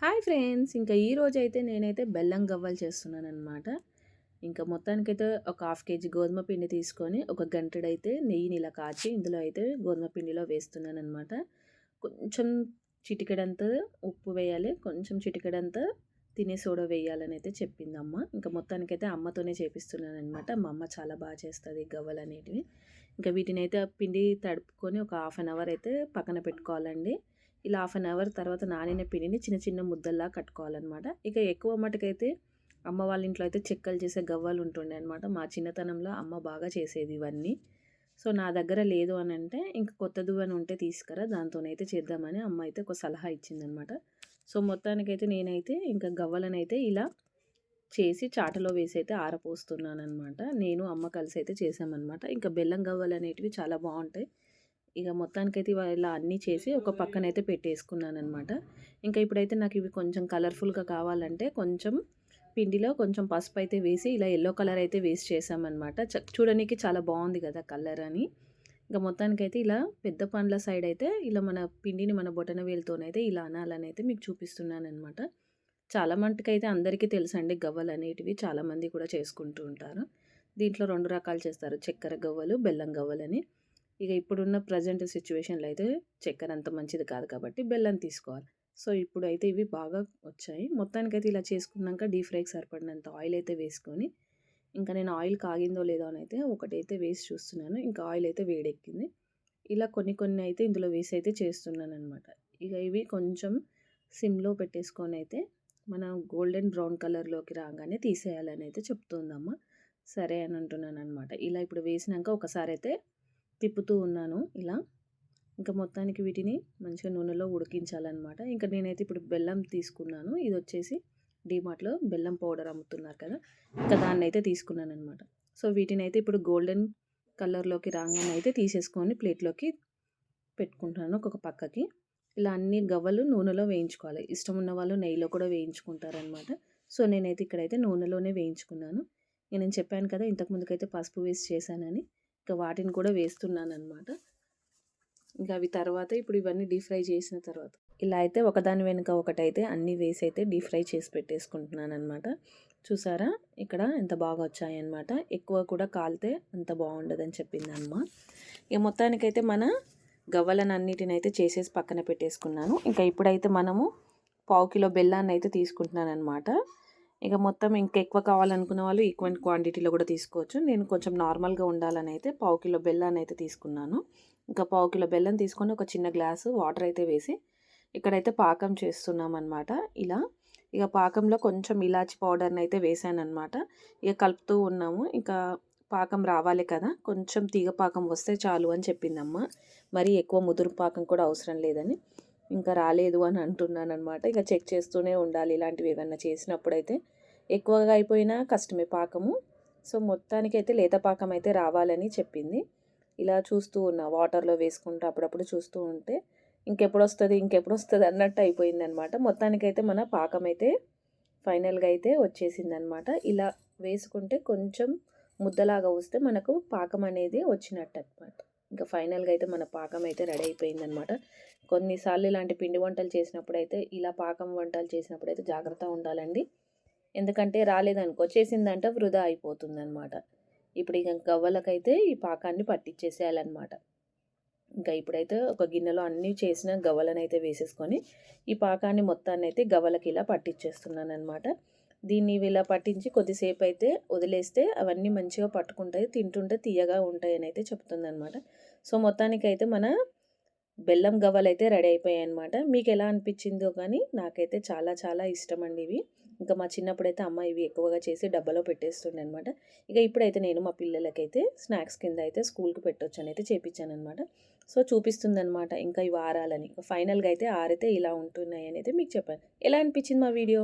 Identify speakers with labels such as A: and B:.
A: Hi friends! ఇంకా ఈ రోజు అయితే నేనైతే బెల్లం గవ్వలు చేస్తున్నాను అనమాట ఇంకా మొత్తానికైతే ఒక హాఫ్ కేజీ గోధుమ పిండి తీసుకొని ఒక గంటడైతే నెయ్యిని ఇలా కాచి ఇందులో అయితే గోధుమ పిండిలో వేస్తున్నాను అనమాట కొంచెం చిటికెడంతా ఉప్పు వేయాలి కొంచెం చిటికెడంతా తినే సోడా వేయాలని అయితే చెప్పింది అమ్మ ఇంకా మొత్తానికైతే అమ్మతోనే చేపిస్తున్నాను అనమాట మా అమ్మ చాలా బాగా చేస్తుంది గవ్వలు అనేటివి. ఇంకా వీటిని అయితే పిండి తడుపుకొని ఒక హాఫ్ అన్ అవర్ అయితే పక్కన పెట్టుకోవాలండి. ఇలా హాఫ్ అన్ అవర్ తర్వాత నానిన పిండిని చిన్న చిన్న ముద్దల్లా కట్టుకోవాలన్నమాట. ఇక ఎక్కువ మటుకైతే అమ్మ వాళ్ళ ఇంట్లో అయితే చెక్కలు చేసే గవ్వలు ఉంటుండే అనమాట మా చిన్నతనంలో అమ్మ బాగా చేసేది ఇవన్నీ. సో నా దగ్గర లేదు అని అంటే ఇంకా కొత్త దువ్వెన ఉంటే తీసుకురా దాంతోనైతే చేద్దామని అమ్మ అయితే ఒక సలహా ఇచ్చిందనమాట సో మొత్తానికైతే నేనైతే ఇంకా గవ్వలనైతే ఇలా చేసి చాటలో వేసి అయితే ఆరపోస్తున్నాను అనమాట నేను అమ్మ కలిసి అయితే చేసామన్నమాట ఇంకా బెల్లం గవ్వలు అనేటివి చాలా బాగుంటాయి. ఇక మొత్తానికైతే ఇలా అన్నీ చేసి ఒక పక్కనైతే పెట్టేసుకున్నాను అనమాట ఇంకా ఇప్పుడైతే నాకు ఇవి కొంచెం కలర్ఫుల్గా కావాలంటే కొంచెం పిండిలో కొంచెం పసుపు అయితే వేసి ఇలా ఎల్లో కలర్ అయితే వేసి చేసామన్నమాట చూడడానికి చాలా బాగుంది కదా కలర్ అని. ఇంకా మొత్తానికైతే ఇలా పెద్ద పండ్ల సైడ్ అయితే ఇలా మన పిండిని మన బొటన వేలుతోనైతే ఇలా అనాలని అయితే మీకు చూపిస్తున్నాను అనమాట చాలా మటుకైతే అందరికీ తెలుసండి గవ్వలు అనేటివి. చాలామంది కూడా చేసుకుంటూ ఉంటారు. దీంట్లో రెండు రకాలు చేస్తారు. చక్కెర గవ్వలు బెల్లం గవ్వలని. ఇక ఇప్పుడున్న ప్రజెంట్ సిచ్యువేషన్లో అయితే చక్కెర అంత మంచిది కాదు కాబట్టి బెల్లం తీసుకోవాలి. సో ఇప్పుడు అయితే ఇవి బాగా వచ్చాయి. మొత్తానికైతే ఇలా చేసుకున్నాక డీప్ ఫ్రైకి సరిపడినంత ఆయిల్ అయితే వేసుకొని ఇంకా నేను ఆయిల్ కాగిందో లేదో అని అయితే ఒకటైతే వేసి చూస్తున్నాను. ఇంకా ఆయిల్ అయితే వేడెక్కింది. ఇలా కొన్ని కొన్ని అయితే ఇందులో వేసి అయితే చేస్తున్నాను అనమాట ఇక ఇవి కొంచెం సిమ్లో పెట్టేసుకొని అయితే మన గోల్డెన్ బ్రౌన్ కలర్లోకి రాగానే తీసేయాలని అయితే చెప్తుందమ్మ. సరే అని అంటున్నాను అనమాట ఇలా ఇప్పుడు వేసినాక ఒకసారి అయితే తిప్పుతూ ఉన్నాను ఇలా. ఇంకా మొత్తానికి వీటిని మంచిగా నూనెలో ఉడికించాలన్నమాట. ఇంకా నేనైతే ఇప్పుడు బెల్లం తీసుకున్నాను. ఇది వచ్చేసి డీమార్ట్లో బెల్లం పౌడర్ అమ్ముతున్నారు కదా. ఇంకా దాన్ని అయితే తీసుకున్నాను అనమాట సో వీటిని అయితే ఇప్పుడు గోల్డెన్ కలర్లోకి రాగానే అయితే తీసేసుకొని ప్లేట్లోకి పెట్టుకుంటున్నాను ఒక పక్కకి. ఇలా అన్ని గవ్వలు నూనెలో వేయించుకోవాలి. ఇష్టం ఉన్న వాళ్ళు నెయ్యిలో కూడా వేయించుకుంటారనమాట సో నేనైతే ఇక్కడైతే నూనెలోనే వేయించుకున్నాను. నేను చెప్పాను కదా ఇంతకుముందుకైతే పసుపు వేసి చేశానని. ఇంకా వాటిని కూడా వేస్తున్నాను అనమాట ఇంకా అవి తర్వాత ఇప్పుడు ఇవన్నీ డీప్ ఫ్రై చేసిన తర్వాత ఇలా అయితే ఒకదాని వెనుక ఒకటైతే అన్నీ వేసి అయితే డీప్ ఫ్రై చేసి పెట్టేసుకుంటున్నాను అనమాట చూసారా? ఇక్కడ ఎంత బాగా వచ్చాయన్నమాట. ఎక్కువ కూడా కాలితే అంత బాగుండదని చెప్పింది అమ్మ ఇక మొత్తానికైతే మన గవ్వలను అన్నిటిని అయితే చేసేసి పక్కన పెట్టేసుకున్నాను. ఇంకా ఇప్పుడైతే మనము పావు కిలో బెల్లాన్ని అయితే తీసుకుంటున్నాను అనమాట ఇక మొత్తం ఇంకా ఎక్కువ కావాలనుకున్న వాళ్ళు ఈక్వెంట్ క్వాంటిటీలో కూడా తీసుకోవచ్చు. నేను కొంచెం నార్మల్గా ఉండాలని అయితే పావు కిలో బెల్లాన్ని అయితే తీసుకున్నాను. ఇంకా పావు కిలో బెల్లం తీసుకొని ఒక చిన్న గ్లాసు వాటర్ అయితే వేసి ఇక్కడైతే పాకం చేస్తున్నాం అనమాట ఇలా ఇక పాకంలో కొంచెం ఇలాచి పౌడర్ని అయితే వేసాను అనమాట ఇక కలుపుతూ ఉన్నాము. ఇంకా పాకం రావాలి కదా. కొంచెం తీగ పాకం వస్తే చాలు అని చెప్పిందమ్మ. మరి ఎక్కువ ముదురు పాకం కూడా అవసరం లేదని. ఇంకా రాలేదు అని అంటున్నాను అనమాట ఇక చెక్ చేస్తూనే ఉండాలి. ఇలాంటివి ఏమన్నా చేసినప్పుడైతే ఎక్కువగా అయిపోయినా కష్టమే పాకము. సో మొత్తానికి అయితే లేత పాకం అయితే రావాలని చెప్పింది. ఇలా చూస్తూ ఉన్నా. వాటర్లో వేసుకుంటూ అప్పుడప్పుడు చూస్తూ ఉంటే ఇంకెప్పుడు వస్తుంది ఇంకెప్పుడు వస్తుంది అన్నట్టు అయిపోయింది అనమాట మొత్తానికైతే మన పాకం అయితే ఫైనల్గా అయితే వచ్చేసింది అనమాట ఇలా వేసుకుంటే కొంచెం ముద్దలాగా వస్తే మనకు పాకం అనేది వచ్చినట్టు అనమాట ఇంకా ఫైనల్గా అయితే మన పాకం అయితే రెడీ అయిపోయిందనమాట కొన్నిసార్లు ఇలాంటి పిండి వంటలు చేసినప్పుడైతే ఇలా పాకం వంటలు చేసినప్పుడు అయితే జాగ్రత్త ఉండాలండి. ఎందుకంటే రాలేదనుకో చేసిందంటే వృధా అయిపోతుందనమాట ఇప్పుడు ఇక గవ్వలకైతే ఈ పాకాన్ని పట్టించేసేయాలన్నమాట ఇంకా ఇప్పుడైతే ఒక గిన్నెలో అన్నీ చేసిన గవ్వలనైతే వేసేసుకొని ఈ పాకాన్ని మొత్తాన్ని అయితే గవ్వలకి ఇలా పట్టించేస్తున్నాను అనమాట దీన్ని ఇలా పట్టించి కొద్దిసేపు అయితే వదిలేస్తే అవన్నీ మంచిగా పట్టుకుంటాయి తింటుంటే తీయగా ఉంటాయి అని అయితే చెప్తుందనమాట సో మొత్తానికైతే మన బెల్లం గవ్వలు అయితే రెడీ అయిపోయాయి అనమాట మీకు ఎలా అనిపించిందో కానీ నాకైతే చాలా చాలా ఇష్టం అండి ఇవి. ఇంకా మా చిన్నప్పుడైతే అమ్మ ఇవి ఎక్కువగా చేసి డబ్బాలో పెట్టేస్తుండే అనమాట ఇక ఇప్పుడైతే నేను మా పిల్లలకైతే స్నాక్స్ కింద అయితే స్కూల్కి పెట్టొచ్చు అని అయితే చేపించాను అనమాట సో చూపిస్తుందనమాట ఇంకా ఇవి ఆరాలని ఫైనల్గా అయితే ఆరైతే ఇలా ఉంటున్నాయి అని అయితే మీకు చెప్పాను. ఎలా అనిపించింది మా వీడియో?